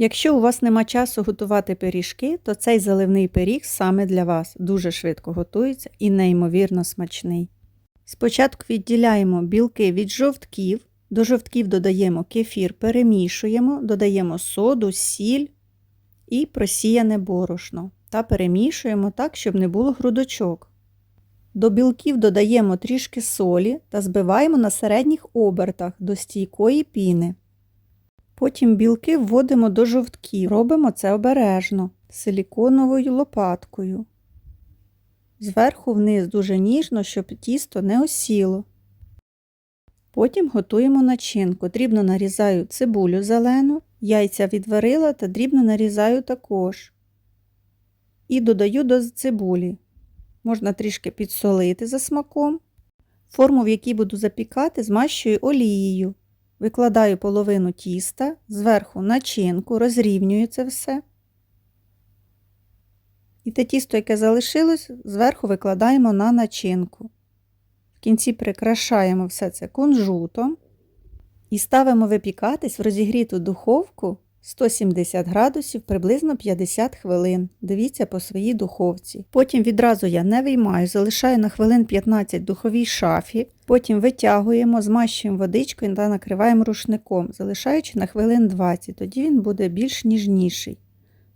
Якщо у вас нема часу готувати пиріжки, то цей заливний пиріг саме для вас дуже швидко готується і неймовірно смачний. Спочатку відділяємо білки від жовтків, до жовтків додаємо кефір, перемішуємо, додаємо соду, сіль і просіяне борошно та перемішуємо так, щоб не було грудочок. До білків додаємо трішки солі та збиваємо на середніх обертах до стійкої піни. Потім білки вводимо до жовтків. Робимо це обережно, силіконовою лопаткою. Зверху вниз дуже ніжно, щоб тісто не осіло. Потім готуємо начинку. Дрібно нарізаю цибулю зелену, яйця відварила та дрібно нарізаю також. І додаю до цибулі. Можна трішки підсолити за смаком. Форму, в якій буду запікати, змащую олією. Викладаю половину тіста, зверху начинку, розрівнюю це все. І те тісто, яке залишилось, зверху викладаємо на начинку. В кінці прикрашаємо все це кунжутом і ставимо випікатись в розігріту духовку 170 градусів приблизно 50 хвилин. Дивіться по своїй духовці. Потім відразу я не виймаю, залишаю на хвилин 15 в духовій шафі. Потім витягуємо, змащуємо водичкою та накриваємо рушником, залишаючи на хвилин 20, тоді він буде більш ніжніший.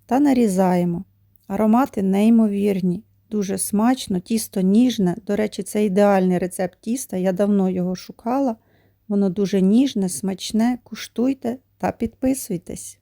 Та нарізаємо. Аромати неймовірні, дуже смачно, тісто ніжне. До речі, це ідеальний рецепт тіста. Я давно його шукала. Воно дуже ніжне, смачне. Куштуйте та підписуйтесь.